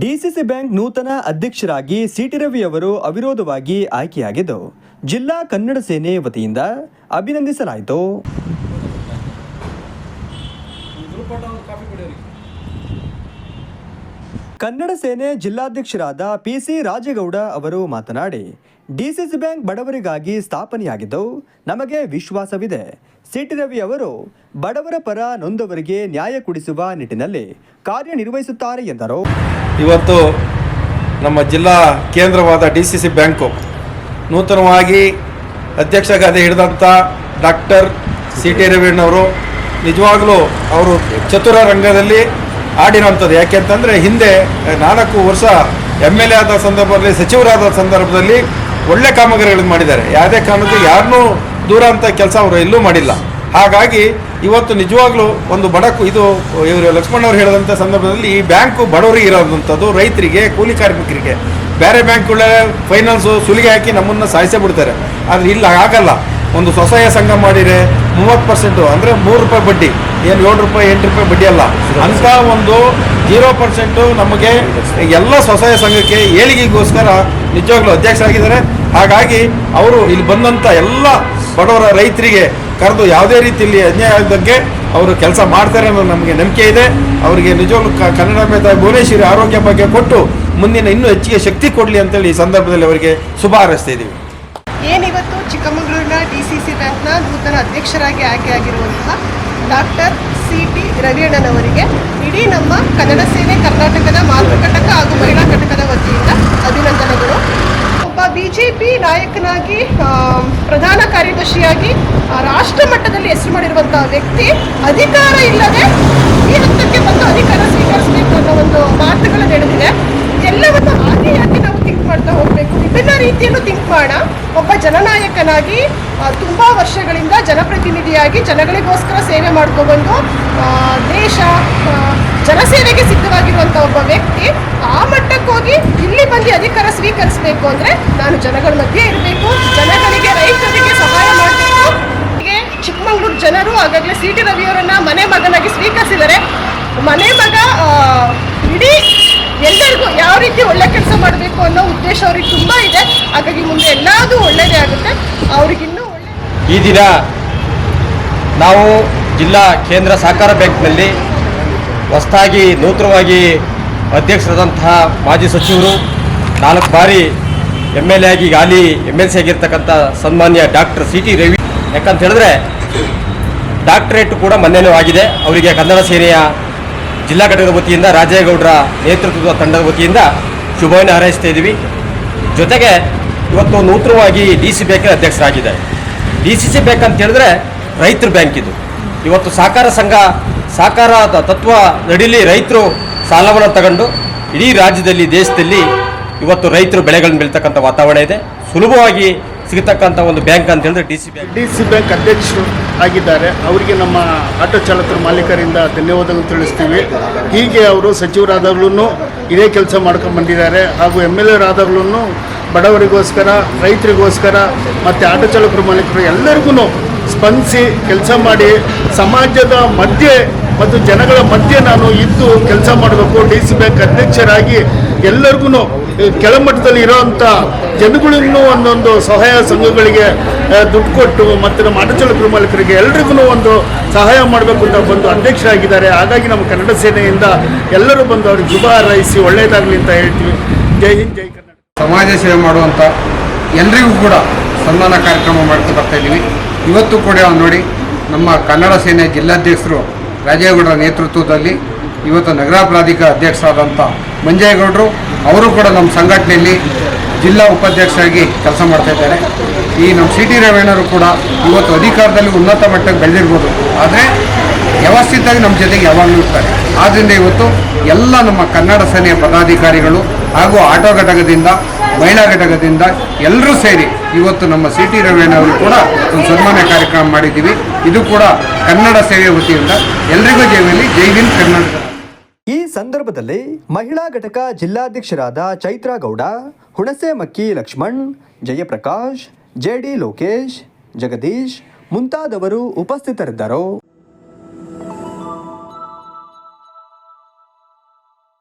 DCC bank ನೂತನ ಅಧ್ಯಕ್ಷರಾಗಿ city Ravi ಅವರು ಅವಿರೋಧವಾಗಿ ಆಯ್ಕೆಯಾಗಿದ್ದು ಜಿಲ್ಲಾ ಕನ್ನಡ ಸೇನೆ ವತಿಯಿಂದ ಅಭಿನಂದಿಸಲಾಯಿತು. ಕನ್ನಡ ಸೇನೆ ಜಿಲ್ಲಾಧ್ಯಕ್ಷರಾದ ಪಿಸಿ ರಾಜೇಗೌಡ ಅವರು ಮಾತನಾಡಿ, ಡಿಸಿಸಿ ಬ್ಯಾಂಕ್ ಬಡವರಿಗಾಗಿ ಸ್ಥಾಪನೆಯಾಗಿದ್ದು ನಮಗೆ ವಿಶ್ವಾಸವಿದೆ. ಸಿಟಿ ರವಿ ಅವರು, ಬಡವರ ಪರ ನೊಂದವರಿಗೆ ನ್ಯಾಯ ಕೊಡಿಸುವ ನಿಟ್ಟಿನಲ್ಲಿ ಕಾರ್ಯನಿರ್ವಹಿಸುತ್ತಾರೆ ಎಂದರು. ಇವತ್ತು ನಮ್ಮ ಜಿಲ್ಲಾ ಕೇಂದ್ರವಾದ ಡಿ ಸಿ ಸಿ ಬ್ಯಾಂಕು ನೂತನವಾಗಿ ಅಧ್ಯಕ್ಷ ಗಾದೆ ಹಿಡಿದಂಥ ಡಾಕ್ಟರ್ ಸಿ ಟಿ ರವಿಯಣ್ಣವರು ನಿಜವಾಗಲೂ ಅವರು ಚತುರ ರಂಗದಲ್ಲಿ ಆಡಿರೋಂಥದ್ದು ಯಾಕೆಂತಂದರೆ ಹಿಂದೆ ನಾಲ್ಕು ವರ್ಷ ಎಂ ಎಲ್ ಎ ಆದ ಸಂದರ್ಭದಲ್ಲಿ, ಸಚಿವರಾದ ಸಂದರ್ಭದಲ್ಲಿ ಒಳ್ಳೆ ಕಾಮಗಾರಿಗಳನ್ನು ಮಾಡಿದ್ದಾರೆ. ಯಾವುದೇ ಕಾರಣಕ್ಕೂ ಯಾರನ್ನೂ ದೂರ ಅಂತ ಕೆಲಸ ಅವರು ಎಲ್ಲೂ ಮಾಡಿಲ್ಲ. ಹಾಗಾಗಿ ಇವತ್ತು ನಿಜವಾಗ್ಲೂ ಒಂದು ಬಡಕು, ಇದು, ಇವರು ಲಕ್ಷ್ಮಣ್ ಅವರು ಹೇಳಿದಂಥ ಸಂದರ್ಭದಲ್ಲಿ ಈ ಬ್ಯಾಂಕು ಬಡವರಿಗೆ ಇರೋದಂಥದ್ದು ರೈತರಿಗೆ, ಕೂಲಿ ಕಾರ್ಮಿಕರಿಗೆ. ಬೇರೆ ಬ್ಯಾಂಕ್ಗಳ ಫೈನಾನ್ಸು ಸುಲಿಗೆ ಹಾಕಿ ನಮ್ಮನ್ನು ಸಾಯಿಸೇ ಬಿಡ್ತಾರೆ. ಆದರೆ ಇಲ್ಲ ಆಗಲ್ಲ ಒಂದು ಸ್ವಸಹಾಯ ಸಂಘ ಮಾಡಿದರೆ ಮೂವತ್ತು ಪರ್ಸೆಂಟು ಅಂದರೆ ಮೂರು ರೂಪಾಯಿ ಬಡ್ಡಿ. ಏನು ಏಳು ರೂಪಾಯಿ, ಎಂಟು ರೂಪಾಯಿ ಬಡ್ಡಿ ಅಲ್ಲ. ಅಂಥ ಒಂದು ಜೀರೋ ಪರ್ಸೆಂಟು ನಮಗೆ ಎಲ್ಲ ಸ್ವಸಹಾಯ ಸಂಘಕ್ಕೆ ಏಳಿಗೆಗೋಸ್ಕರ ನಿಜವಾಗ್ಲೂ ಅಧ್ಯಕ್ಷರಾಗಿದ್ದಾರೆ ಹಾಗಾಗಿ ಅವರು ಇಲ್ಲಿ ಬಂದಂಥ ಎಲ್ಲ ಬಡವರ ರೈತರಿಗೆ ಕರೆದು ಯಾವುದೇ ರೀತಿಯಲ್ಲಿ ಅನ್ಯಾಯ ಆಗದಂಗೆ ಅವರು ಕೆಲಸ ಮಾಡ್ತಾರೆ ಅನ್ನೋದು ನಮಗೆ ನಂಬಿಕೆ ಇದೆ. ಅವರಿಗೆ ನಿಜವಾಗ್ಲೂ ಕನ್ನಡ ಮೇತ ಭುವನೇಶ್ವರಿ ಆರೋಗ್ಯ ಬಗ್ಗೆ ಕೊಟ್ಟು ಮುಂದಿನ ಇನ್ನೂ ಹೆಚ್ಚಿಗೆ ಶಕ್ತಿ ಕೊಡಲಿ ಅಂತೇಳಿ ಈ ಸಂದರ್ಭದಲ್ಲಿ ಅವರಿಗೆ ಶುಭ ಹಾರೈಸ್ತಾ ಇದ್ದೀವಿ. ಏನಿವತ್ತು ಚಿಕ್ಕಮಗಳೂರಿನ ಡಿ ಸಿ ಬ್ಯಾಂಕ್ನ ನೂತನ ಅಧ್ಯಕ್ಷರಾಗಿ ಆಯ್ಕೆಯಾಗಿರುವಂತಹ ಡಾಕ್ಟರ್ ಸಿ ಟಿ ರವಿಯಣ್ಣನವರಿಗೆ ಇಡೀ ನಮ್ಮ ಕನ್ನಡ ಸೇನೆ ಕರ್ನಾಟಕದ ಮಾತೃ ಘಟಕ ಹಾಗೂ ಮಹಿಳಾ ಘಟಕದ ವತಿಯಿಂದ ಅಭಿನಂದನೆಗಳು. ಒಬ್ಬ ಬಿ ಜೆ ಪಿ ನಾಯಕನಾಗಿ ಪ್ರಧಾನ ಕಾರ್ಯದರ್ಶಿಯಾಗಿ ರಾಷ್ಟ್ರ ಮಟ್ಟದಲ್ಲಿ ಹೆಸರು ಮಾಡಿರುವಂತಹ ವ್ಯಕ್ತಿ ಅಧಿಕಾರ ಇಲ್ಲದೆ ಈ ಹಂತಕ್ಕೆ ಬಂದು ಅಧಿಕಾರ ಸ್ವೀಕರಿಸಬೇಕು ಅನ್ನೋ ಒಂದು ಮಾತುಗಳು ನಡೆದಿದೆ ಎಲ್ಲವನ್ನು ಹಾಗೆ ಯಾಕೆ ನಾವು ಥಿಂಕ್ ಮಾಡ್ತಾ ಹೋಗಬೇಕು ವಿಭಿನ್ನ ರೀತಿಯಲ್ಲೂ ಥಿಂಕ್ ಮಾಡೋಣ ಒಬ್ಬ ಜನನಾಯಕನಾಗಿ ಆ, ತುಂಬಾ ವರ್ಷಗಳಿಂದ ಜನಪ್ರತಿನಿಧಿಯಾಗಿ ಜನಗಳಿಗೋಸ್ಕರ ಸೇವೆ ಮಾಡ್ಕೊಬಂದು ದೇಶ ಜನಸೇವೆಗೆ ಸಿದ್ಧವಾಗಿರುವಂಥ ಒಬ್ಬ ವ್ಯಕ್ತಿ ಆ ಮಟ್ಟಕ್ಕೋಗಿ ಇಲ್ಲಿ ಬಂದು ಅಧಿಕಾರ ಸ್ವೀಕರಿಸಬೇಕು ಅಂದರೆ ನಾನು ಜನಗಳ ಮಧ್ಯೆ ಇರಬೇಕು, ಜನಗಳಿಗೆ, ರೈತರಿಗೆ ಸಹಾಯ ಮಾಡಬೇಕು. ಚಿಕ್ಕಮಗಳೂರು ಜನರು ಆಗಾಗಲೇ ಸಿ ಟಿ ರವಿಯವರನ್ನು ಮನೆ ಮಗನಾಗಿ ಸ್ವೀಕರಿಸಿದ್ದಾರೆ ಮನೆ ಮಗ ಇಡೀ ಎಲ್ಲರಿಗೂ ಯಾವ ರೀತಿ ಒಳ್ಳೆ ಕೆಲಸ ಮಾಡಬೇಕು ಅನ್ನೋ ಉದ್ದೇಶ ಅವ್ರಿಗೆ ತುಂಬ ಇದೆ. ಹಾಗಾಗಿ ಮುಂದೆ ಎಲ್ಲದೂ ಒಳ್ಳೆಯದೇ ಆಗುತ್ತೆ. ಅವ್ರಿಗಿನ್ನೂ ಈ ದಿನ ನಾವು ಜಿಲ್ಲಾ ಕೇಂದ್ರ ಸಹಕಾರ ಬ್ಯಾಂಕ್ನಲ್ಲಿ ಹೊಸದಾಗಿ ನೂತನವಾಗಿ ಅಧ್ಯಕ್ಷರಾದಂತಹ ಮಾಜಿ ಸಚಿವರು ನಾಲ್ಕು ಬಾರಿ ಎಂ ಎಲ್ ಎ ಆಗಿ ಗಾಲಿ ಎಂ ಎಲ್ ಸಿ ಆಗಿರ್ತಕ್ಕಂಥ ಸನ್ಮಾನ್ಯ ಡಾಕ್ಟರ್ ಸಿ ಟಿ ರವಿ. ಯಾಕಂತ ಹೇಳಿದ್ರೆ ಡಾಕ್ಟರೇಟ್ ಕೂಡ ಮೊನ್ನೆನೂ ಆಗಿದೆ. ಅವರಿಗೆ ಕನ್ನಡ ಸೇನೆಯ ಜಿಲ್ಲಾ ಘಟಕದ ವತಿಯಿಂದ, ರಾಜೇಗೌಡರ ನೇತೃತ್ವದ ತಂಡದ ವತಿಯಿಂದ ಶುಭವನ್ನು ಹಾರೈಸ್ತಾ ಇದ್ದೀವಿ ಜೊತೆಗೆ ಇವತ್ತು ನೂತನವಾಗಿ ಡಿ ಸಿ ಬ್ಯಾಂಕಿನ ಅಧ್ಯಕ್ಷರಾಗಿದ್ದಾರೆ. ಡಿ ಸಿ ಸಿ ಬ್ಯಾಂಕ್ ಅಂತ ಹೇಳಿದ್ರೆ ರೈತರ ಬ್ಯಾಂಕ್ ಇದು. ಇವತ್ತು ಸಹಕಾರ ಸಂಘ ಸಹಕಾರ ತತ್ವ ನಡೀಲಿ ರೈತರು ಸಾಲವನ್ನು ತಗೊಂಡು ಇಡೀ ರಾಜ್ಯದಲ್ಲಿ, ದೇಶದಲ್ಲಿ ಇವತ್ತು ರೈತರು ಬೆಳೆಗಳನ್ನು ಬೆಳೀತಕ್ಕಂಥ ವಾತಾವರಣ ಇದೆ. ಸುಲಭವಾಗಿ ಸಿಗತಕ್ಕಂಥ ಒಂದು ಬ್ಯಾಂಕ್ ಅಂತ ಹೇಳಿದ್ರೆ D C bank. D C bank ಅಧ್ಯಕ್ಷರು ಆಗಿದ್ದಾರೆ. ಅವರಿಗೆ ನಮ್ಮ ಆಟೋ ಚಾಲಕರ ಮಾಲೀಕರಿಂದ ಧನ್ಯವಾದಗಳು ತಿಳಿಸ್ತೀವಿ. ಹೀಗೆ ಅವರು ಸಚಿವರಾದಾಗ್ಲೂ ಇದೇ ಕೆಲಸ ಮಾಡ್ಕೊಂಡು ಬಂದಿದ್ದಾರೆ. ಹಾಗೂ ಎಂ ಎಲ್ ಎರಾದಾಗ್ಲೂ ಬಡವರಿಗೋಸ್ಕರ, ರೈತರಿಗೋಸ್ಕರ, ಮತ್ತು ಆಟೋ ಚಾಲಕರು ಮಾಲೀಕರು ಎಲ್ಲರಿಗೂ ಸ್ಪಂದಿಸಿ ಕೆಲಸ ಮಾಡಿ ಸಮಾಜದ ಮಧ್ಯೆ ಮತ್ತು ಜನಗಳ ಮಧ್ಯೆ ನಾನು ಇದ್ದು ಕೆಲಸ ಮಾಡಬೇಕು, ಡಿ ಸಿ ಬ್ಯಾಂಕ್ ಅಧ್ಯಕ್ಷರಾಗಿ ಎಲ್ಲರಿಗೂ ಕೆಳಮಟ್ಟದಲ್ಲಿ ಇರೋವಂಥ ಜನಗಳಿಗೂ ಒಂದೊಂದು ಸಹಾಯ ಸಂಘಗಳಿಗೆ ದುಡ್ಡು ಕೊಟ್ಟು ಮತ್ತು ನಮ್ಮ ಆಟೋಚಾಲಕರ ಮಾಲೀಕರಿಗೆ ಎಲ್ರಿಗೂ ಒಂದು ಸಹಾಯ ಮಾಡಬೇಕು ಅಂತ ಬಂದು ಅಧ್ಯಕ್ಷರಾಗಿದ್ದಾರೆ. ಹಾಗಾಗಿ ನಮ್ಮ ಕನ್ನಡ ಸೇನೆಯಿಂದ ಎಲ್ಲರೂ ಬಂದು ಅವ್ರಿಗೆ ಶುಭ ಹಾರೈಸಿ ಒಳ್ಳೆಯದಾಗಲಿ ಅಂತ ಹೇಳ್ತೀವಿ. ಜೈ ಹಿಂದ್, ಜೈ ಸಮಾಜ ಸೇವೆ ಮಾಡುವಂಥ ಎಲ್ರಿಗೂ ಕೂಡ ಸನ್ಮಾನ ಕಾರ್ಯಕ್ರಮ ಮಾಡ್ತಾ ಬರ್ತಾ ಇದ್ದೀವಿ. ಇವತ್ತು ಕೂಡ ನೋಡಿ ನಮ್ಮ ಕನ್ನಡ ಸೇನೆ ಜಿಲ್ಲಾಧ್ಯಕ್ಷರು ರಾಜೇಗೌಡರ ನೇತೃತ್ವದಲ್ಲಿ ಇವತ್ತು ನಗರ ಪ್ರಾಧಿಕಾರ ಅಧ್ಯಕ್ಷರಾದಂಥ ಮಂಜೇಗೌಡರು ಅವರು ಕೂಡ ನಮ್ಮ ಸಂಘಟನೆಯಲ್ಲಿ ಜಿಲ್ಲಾ ಉಪಾಧ್ಯಕ್ಷರಾಗಿ ಕೆಲಸ ಮಾಡ್ತಾ ಇದ್ದಾರೆ. ಈ ನಮ್ಮ ಸಿ ಟಿ ರೇವಣ್ಣರು ಕೂಡ ಇವತ್ತು ಅಧಿಕಾರದಲ್ಲಿ ಉನ್ನತ ಮಟ್ಟಕ್ಕೆ ಬೆಳೆದಿರ್ಬೋದು. ಆದರೆ ವ್ಯವಸ್ಥಿತವಾಗಿ ನಮ್ಮ ಜೊತೆಗೆ ಯಾವಾಗಲೂ ಇರ್ತಾರೆ. ಆದ್ದರಿಂದ ಇವತ್ತು ಎಲ್ಲ ನಮ್ಮ ಕನ್ನಡ ಸೇನೆಯ ಪದಾಧಿಕಾರಿಗಳು ಹಾಗೂ ಆಟೋ ಘಟಕದಿಂದ, ಮಹಿಳಾ ಘಟಕದಿಂದ ಎಲ್ಲರೂ ಸೇರಿ ಇವತ್ತು ನಮ್ಮ ಸಿ ಟಿ ರವಿಯಣ್ಣವರು ಕೂಡ ಒಂದು ಸನ್ಮಾನ ಕಾರ್ಯಕ್ರಮ ಮಾಡಿದ್ದೀವಿ. ಇದು ಕೂಡ ಕನ್ನಡ ಸೇವೆ ವತಿಯಿಂದ ಎಲ್ರಿಗೂ ಜೈವಲ್ಲಿ ಜೈ ಹಿಂದ್ ಕರ್ನಾಟಕ. ಈ ಸಂದರ್ಭದಲ್ಲಿ ಮಹಿಳಾ ಘಟಕ ಜಿಲ್ಲಾಧ್ಯಕ್ಷರಾದ ಚೈತ್ರಾ ಗೌಡ ಹುಣಸೆ ಮಕ್ಕಿ ಲಕ್ಷ್ಮಣ್, ಜಯಪ್ರಕಾಶ್ ಜೆಡಿ ಲೋಕೇಶ್, ಜಗದೀಶ್ ಮುಂತಾದವರು ಉಪಸ್ಥಿತರಿದ್ದರು.